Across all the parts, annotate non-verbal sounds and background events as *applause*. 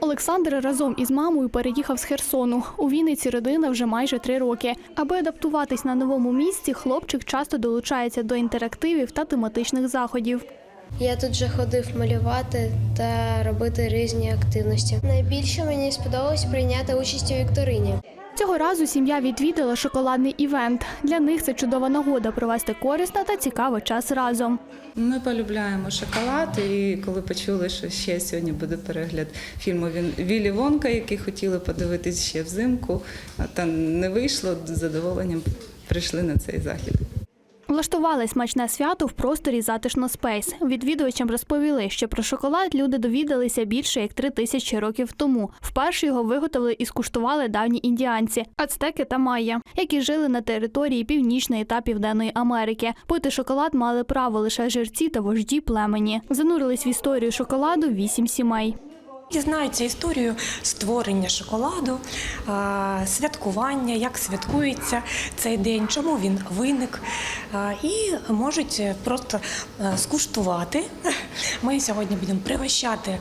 Олександр разом із мамою переїхав з Херсону. У Вінниці родина вже майже три роки. Аби адаптуватись на новому місці, хлопчик часто долучається до інтерактивів та тематичних заходів. Я тут вже ходив малювати та робити різні активності. Найбільше мені сподобалось прийняти участь у вікторині. Цього разу сім'я відвідала шоколадний івент. Для них це чудова нагода провести корисно та цікавий час разом. Ми полюбляємо шоколад, і коли почули, що ще сьогодні буде перегляд фільму Вілі Вонка, який хотіли подивитись ще взимку, та не вийшло, з задоволенням прийшли на цей захід. Влаштували смачне свято в просторі затишно спейс. Відвідувачам розповіли, що про шоколад люди довідалися більше як три тисячі років тому. Вперше його виготовили і скуштували давні індіанці, ацтеки та майя, які жили на території Північної та Південної Америки. Пити шоколад мали право лише жерці та вожді племені. Занурились в історію шоколаду вісім сімей. Дізнаються історію створення шоколаду, святкування, як святкується цей день, чому він виник, і можуть просто скуштувати. *laughs* Ми сьогодні будемо пригощати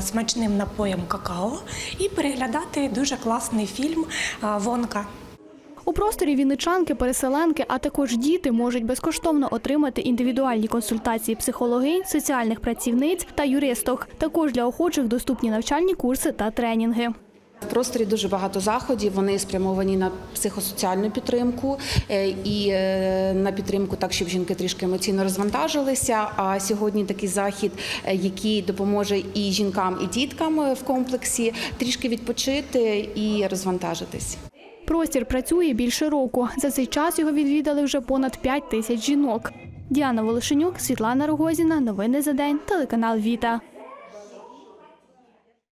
смачним напоєм какао і переглядати дуже класний фільм Вонка. У просторі вінничанки, переселенки, а також діти можуть безкоштовно отримати індивідуальні консультації психологинь, соціальних працівниць та юристок. Також для охочих доступні навчальні курси та тренінги. В просторі дуже багато заходів. Вони спрямовані на психосоціальну підтримку е, і е, на підтримку так, щоб жінки трішки емоційно розвантажилися. А сьогодні такий захід, е, який допоможе і жінкам, і діткам в комплексі трішки відпочити і розвантажитись. Простір працює більше року. За цей час його відвідали вже понад 5 тисяч жінок. Діана Волошенюк, Світлана Рогозіна. Новини за день. Телеканал Віта.